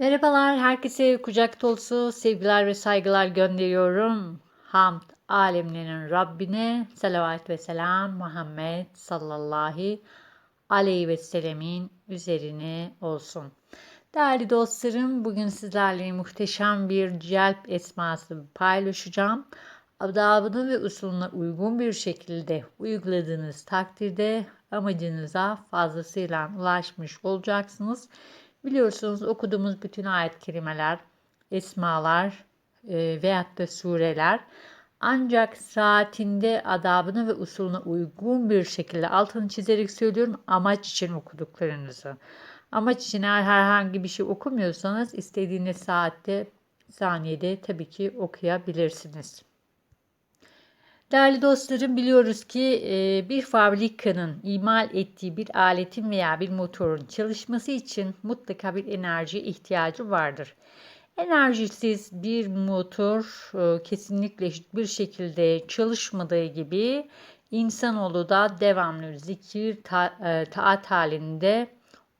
Merhabalar, herkese kucak dolusu sevgiler ve saygılar gönderiyorum. Hamd alemlerin Rabbine selavat ve selam Muhammed sallallahu aleyhi ve sellemin üzerine olsun. Değerli dostlarım, bugün sizlerle muhteşem bir celp esması paylaşacağım. Adabını ve usulüne uygun bir şekilde uyguladığınız takdirde amacınıza fazlasıyla ulaşmış olacaksınız. Biliyorsunuz okuduğumuz bütün ayet kelimeler, esmalar e, veyahut da sureler ancak saatinde adabını ve usulüne uygun bir şekilde altını çizerek söylüyorum amaç için okuduklarınızı. Amaç için eğer herhangi bir şey okumuyorsanız istediğiniz saatte, saniyede tabii ki okuyabilirsiniz. Değerli dostlarım biliyoruz ki e, bir fabrikanın imal ettiği bir aletin veya bir motorun çalışması için mutlaka bir enerji ihtiyacı vardır. Enerjisiz bir motor e, kesinlikle hiçbir şekilde çalışmadığı gibi insanoğlu da devamlı zikir ta, e, taat halinde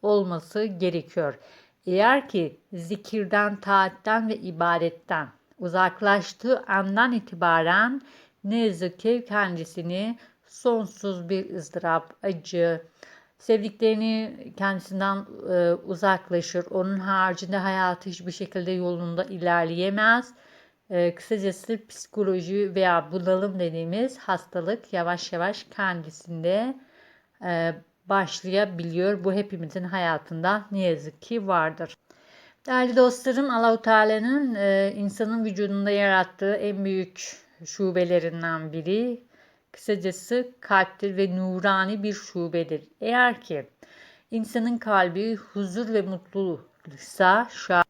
olması gerekiyor. Eğer ki zikirden, taatten ve ibadetten uzaklaştığı andan itibaren ne yazık ki kendisini sonsuz bir ızdırap, acı, sevdiklerini kendisinden e, uzaklaşır. Onun haricinde hayatı hiçbir şekilde yolunda ilerleyemez. E, kısacası psikoloji veya bunalım dediğimiz hastalık yavaş yavaş kendisinde e, başlayabiliyor. Bu hepimizin hayatında ne yazık ki vardır. Değerli dostlarım, Allahu Teala'nın e, insanın vücudunda yarattığı en büyük şubelerinden biri. Kısacası kalptir ve nurani bir şubedir. Eğer ki insanın kalbi huzur ve mutluluksa şah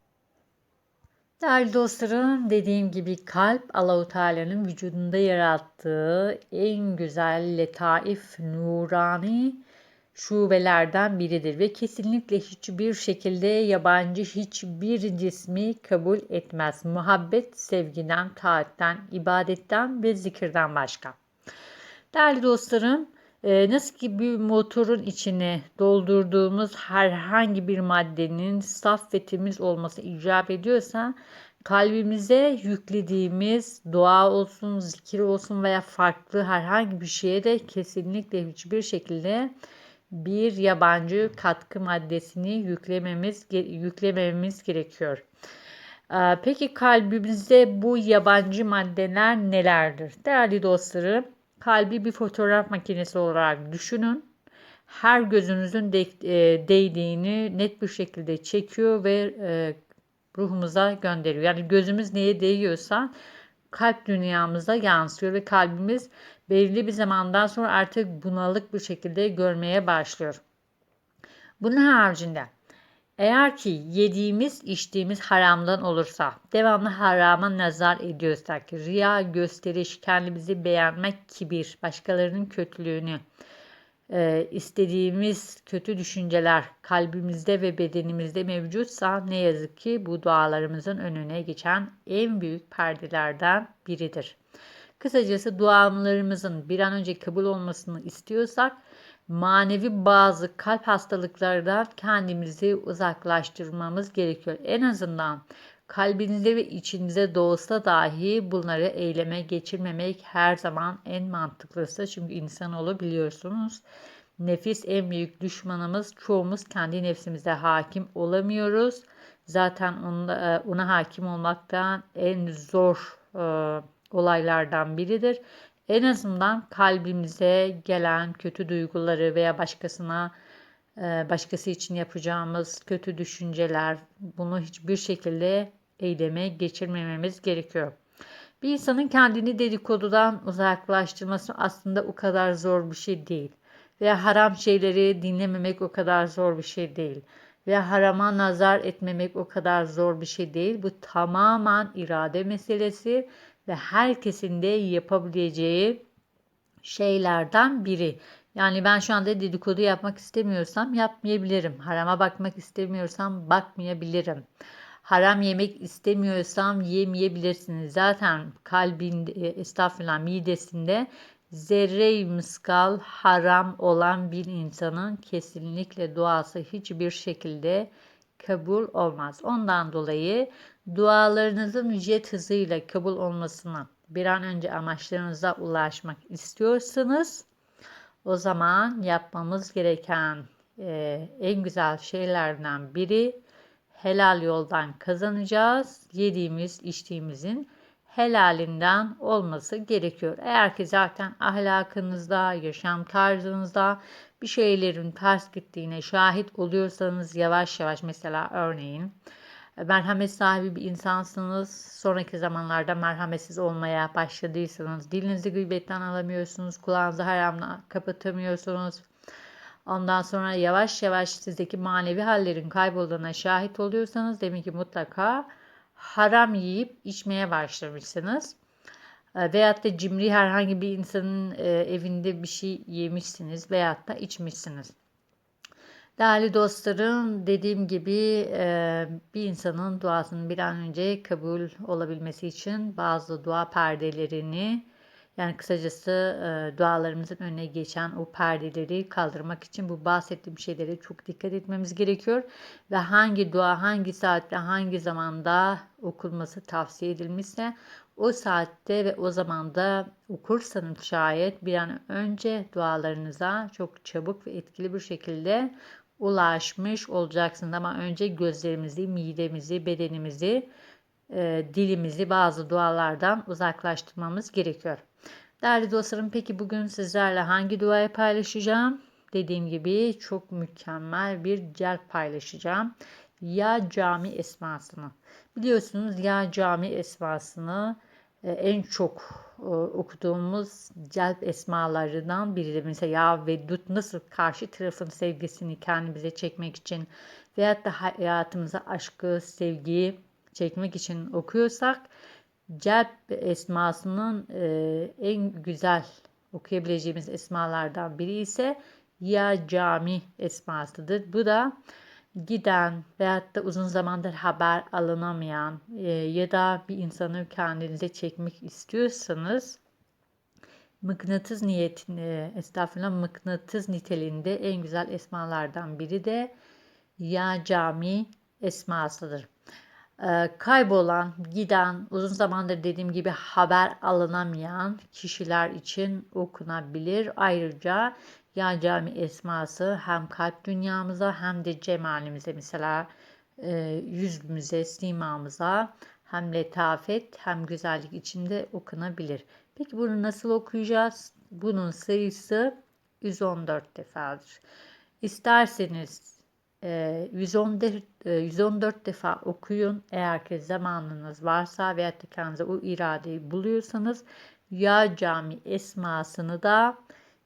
Değerli dostlarım dediğim gibi kalp Allahu Teala'nın vücudunda yarattığı en güzel letaif nurani şubelerden biridir ve kesinlikle hiçbir şekilde yabancı hiçbir cismi kabul etmez. Muhabbet sevgiden, taatten, ibadetten ve zikirden başka. Değerli dostlarım, e, nasıl ki bir motorun içine doldurduğumuz herhangi bir maddenin saf ve temiz olması icap ediyorsa kalbimize yüklediğimiz dua olsun, zikir olsun veya farklı herhangi bir şeye de kesinlikle hiçbir şekilde bir yabancı katkı maddesini yüklememiz yüklememiz gerekiyor. Ee, peki kalbimizde bu yabancı maddeler nelerdir? Değerli dostlarım, kalbi bir fotoğraf makinesi olarak düşünün. Her gözünüzün e, değdiğini net bir şekilde çekiyor ve e, ruhumuza gönderiyor. Yani gözümüz neye değiyorsa kalp dünyamıza yansıyor ve kalbimiz belirli bir zamandan sonra artık bunalık bir şekilde görmeye başlıyor. Bunun haricinde eğer ki yediğimiz içtiğimiz haramdan olursa, devamlı harama nazar ediyorsak, riya, gösteriş, kendimizi beğenmek, kibir, başkalarının kötülüğünü, e, istediğimiz kötü düşünceler kalbimizde ve bedenimizde mevcutsa ne yazık ki bu dualarımızın önüne geçen en büyük perdelerden biridir. Kısacası dualarımızın bir an önce kabul olmasını istiyorsak manevi bazı kalp hastalıklarından kendimizi uzaklaştırmamız gerekiyor. En azından kalbinizde ve içinize doğsa dahi bunları eyleme geçirmemek her zaman en mantıklısı. Çünkü insanoğlu biliyorsunuz nefis en büyük düşmanımız. Çoğumuz kendi nefsimize hakim olamıyoruz. Zaten ona, e, ona hakim olmaktan en zor e, olaylardan biridir. En azından kalbimize gelen kötü duyguları veya başkasına e, başkası için yapacağımız kötü düşünceler bunu hiçbir şekilde eyleme geçirmememiz gerekiyor. Bir insanın kendini dedikodudan uzaklaştırması aslında o kadar zor bir şey değil. Veya haram şeyleri dinlememek o kadar zor bir şey değil. Veya harama nazar etmemek o kadar zor bir şey değil. Bu tamamen irade meselesi ve herkesin de yapabileceği şeylerden biri. Yani ben şu anda dedikodu yapmak istemiyorsam yapmayabilirim. Harama bakmak istemiyorsam bakmayabilirim. Haram yemek istemiyorsam yemeyebilirsiniz. Zaten kalbin, e, estağfurullah midesinde zerre miskal haram olan bir insanın kesinlikle duası hiçbir şekilde kabul olmaz. Ondan dolayı dualarınızın jet hızıyla kabul olmasını bir an önce amaçlarınıza ulaşmak istiyorsanız o zaman yapmamız gereken e, en güzel şeylerden biri helal yoldan kazanacağız. Yediğimiz, içtiğimizin helalinden olması gerekiyor. Eğer ki zaten ahlakınızda, yaşam tarzınızda bir şeylerin ters gittiğine şahit oluyorsanız yavaş yavaş mesela örneğin merhamet sahibi bir insansınız. Sonraki zamanlarda merhametsiz olmaya başladıysanız dilinizi gıybetten alamıyorsunuz. Kulağınızı haramla kapatamıyorsunuz. Ondan sonra yavaş yavaş sizdeki manevi hallerin kaybolduğuna şahit oluyorsanız demek ki mutlaka haram yiyip içmeye başlamışsınız. E, veyahut da cimri herhangi bir insanın e, evinde bir şey yemişsiniz veyahut da içmişsiniz. Değerli dostlarım, dediğim gibi e, bir insanın duasının bir an önce kabul olabilmesi için bazı dua perdelerini yani kısacası e, dualarımızın önüne geçen o perdeleri kaldırmak için bu bahsettiğim şeylere çok dikkat etmemiz gerekiyor. Ve hangi dua hangi saatte hangi zamanda okunması tavsiye edilmişse o saatte ve o zamanda okursanız şayet bir an önce dualarınıza çok çabuk ve etkili bir şekilde ulaşmış olacaksınız. Ama önce gözlerimizi, midemizi, bedenimizi, e, dilimizi bazı dualardan uzaklaştırmamız gerekiyor. Değerli dostlarım peki bugün sizlerle hangi duayı paylaşacağım? Dediğim gibi çok mükemmel bir celp paylaşacağım. Ya cami esmasını. Biliyorsunuz ya cami esmasını e, en çok e, okuduğumuz celp esmalarından biridir. Mesela ya ve dut nasıl karşı tarafın sevgisini kendimize çekmek için veyahut da hayatımıza aşkı, sevgiyi çekmek için okuyorsak Celp esmasının e, en güzel okuyabileceğimiz esmalardan biri ise Ya Cami esmasıdır. Bu da giden veyahut da uzun zamandır haber alınamayan e, ya da bir insanı kendinize çekmek istiyorsanız mıknatıs niyetini, estağfurullah mıknatıs niteliğinde en güzel esmalardan biri de Ya Cami esmasıdır. Ee, kaybolan, giden, uzun zamandır dediğim gibi haber alınamayan kişiler için okunabilir. Ayrıca Ya Cami esması hem kalp dünyamıza hem de cemalimize mesela e, yüzümüze, simamıza hem letafet hem güzellik içinde okunabilir. Peki bunu nasıl okuyacağız? Bunun sayısı 114 defadır. İsterseniz 114, ee, 114 e, defa okuyun. Eğer ki zamanınız varsa veya kendinize o iradeyi buluyorsanız ya cami esmasını da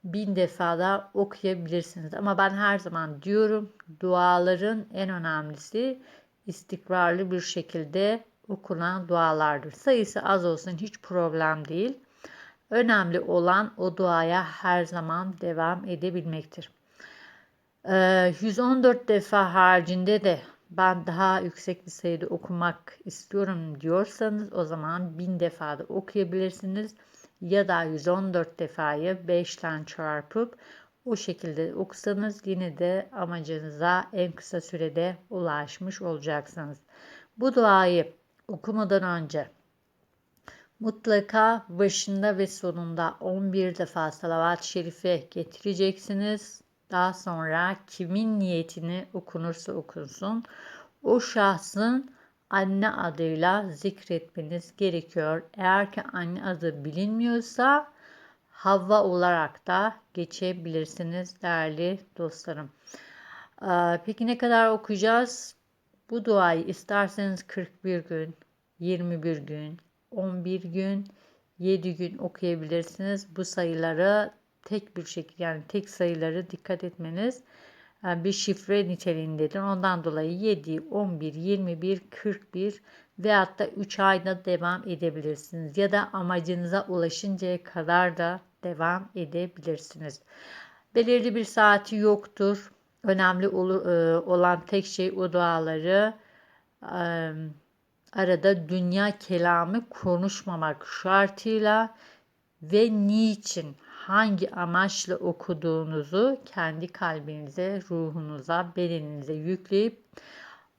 bin defa da okuyabilirsiniz. Ama ben her zaman diyorum duaların en önemlisi istikrarlı bir şekilde okunan dualardır. Sayısı az olsun hiç problem değil. Önemli olan o duaya her zaman devam edebilmektir. 114 ee, defa haricinde de ben daha yüksek bir sayıda okumak istiyorum diyorsanız o zaman 1000 defa da okuyabilirsiniz. Ya da 114 defayı 5'ten çarpıp o şekilde okusanız yine de amacınıza en kısa sürede ulaşmış olacaksınız. Bu duayı okumadan önce mutlaka başında ve sonunda 11 defa salavat-ı şerife getireceksiniz. Daha sonra kimin niyetini okunursa okunsun o şahsın anne adıyla zikretmeniz gerekiyor. Eğer ki anne adı bilinmiyorsa Havva olarak da geçebilirsiniz değerli dostlarım. Ee, peki ne kadar okuyacağız? Bu duayı isterseniz 41 gün, 21 gün, 11 gün, 7 gün okuyabilirsiniz. Bu sayıları tek bir şekilde yani tek sayıları dikkat etmeniz bir şifre niteliğindedir. Ondan dolayı 7, 11, 21, 41 veyahut da 3 ayda devam edebilirsiniz. Ya da amacınıza ulaşıncaya kadar da devam edebilirsiniz. Belirli bir saati yoktur. Önemli olan tek şey o duaları arada dünya kelamı konuşmamak şartıyla ve niçin hangi amaçla okuduğunuzu kendi kalbinize, ruhunuza, bedeninize yükleyip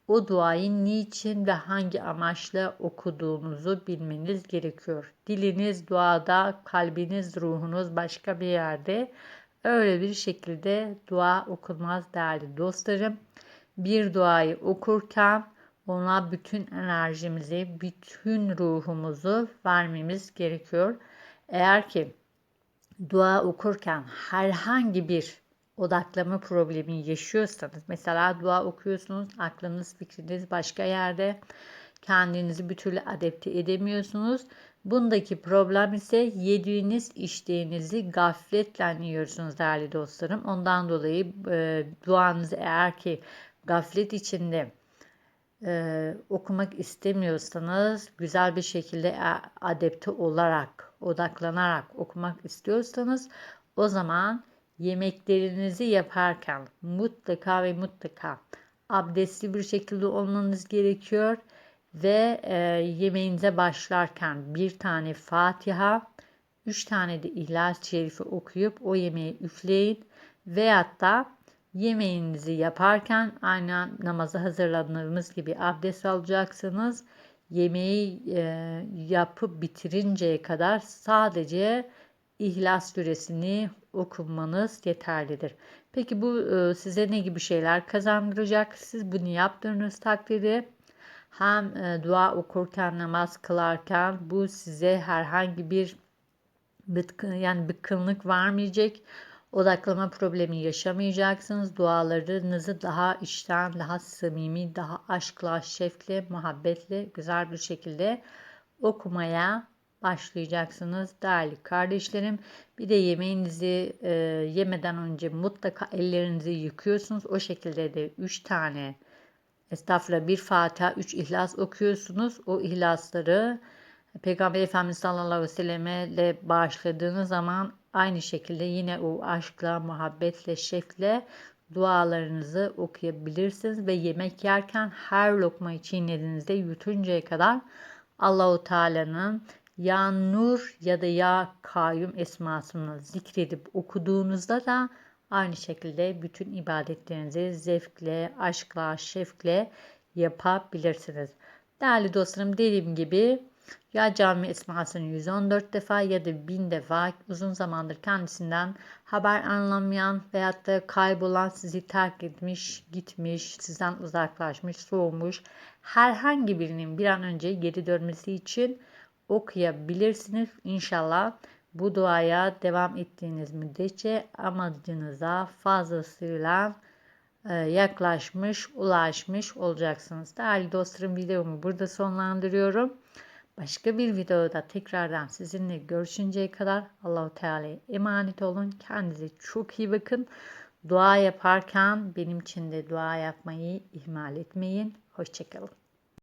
o duayı niçin ve hangi amaçla okuduğunuzu bilmeniz gerekiyor. Diliniz duada, kalbiniz, ruhunuz başka bir yerde. Öyle bir şekilde dua okunmaz değerli dostlarım. Bir duayı okurken ona bütün enerjimizi, bütün ruhumuzu vermemiz gerekiyor. Eğer ki dua okurken herhangi bir odaklama problemi yaşıyorsanız, mesela dua okuyorsunuz, aklınız, fikriniz başka yerde, kendinizi bir türlü adapte edemiyorsunuz. Bundaki problem ise yediğiniz içtiğinizi gafletle yiyorsunuz değerli dostlarım. Ondan dolayı e, duanızı eğer ki gaflet içinde e, okumak istemiyorsanız, güzel bir şekilde adapte olarak, odaklanarak okumak istiyorsanız o zaman yemeklerinizi yaparken mutlaka ve mutlaka abdestli bir şekilde olmanız gerekiyor ve e, yemeğinize başlarken bir tane Fatiha, üç tane de İhlas-ı Şerifi okuyup o yemeği üfleyin veyahut da yemeğinizi yaparken aynı namazı hazırladığımız gibi abdest alacaksınız. Yemeği e, yapıp bitirinceye kadar sadece İhlas Suresini okunmanız yeterlidir. Peki bu e, size ne gibi şeyler kazandıracak? Siz bunu yaptığınız takdirde hem e, dua okurken, namaz kılarken bu size herhangi bir bıtkın, yani bıkkınlık vermeyecek. Odaklama problemi yaşamayacaksınız. Dualarınızı daha içten, daha samimi, daha aşkla, şefle, muhabbetle güzel bir şekilde okumaya başlayacaksınız değerli kardeşlerim. Bir de yemeğinizi e, yemeden önce mutlaka ellerinizi yıkıyorsunuz. O şekilde de 3 tane estağfurullah bir Fatiha 3 ihlas okuyorsunuz. O ihlasları Peygamber Efendimiz sallallahu aleyhi ve selleme ile bağışladığınız zaman aynı şekilde yine o aşkla, muhabbetle, şefle dualarınızı okuyabilirsiniz ve yemek yerken her lokmayı çiğnediğinizde yutuncaya kadar Allahu Teala'nın ya Nur ya da Ya Kayyum esmasını zikredip okuduğunuzda da aynı şekilde bütün ibadetlerinizi zevkle, aşkla, şefkle yapabilirsiniz. Değerli dostlarım dediğim gibi ya cami esmasını 114 defa ya da 1000 defa uzun zamandır kendisinden haber anlamayan veyahut da kaybolan sizi terk etmiş, gitmiş, sizden uzaklaşmış, soğumuş herhangi birinin bir an önce geri dönmesi için okuyabilirsiniz. İnşallah bu duaya devam ettiğiniz müddetçe amacınıza fazlasıyla e, yaklaşmış, ulaşmış olacaksınız. Değerli dostlarım videomu burada sonlandırıyorum. Başka bir videoda tekrardan sizinle görüşünceye kadar Allahu Teala'ya emanet olun. Kendinize çok iyi bakın. Dua yaparken benim için de dua yapmayı ihmal etmeyin. Hoşçakalın.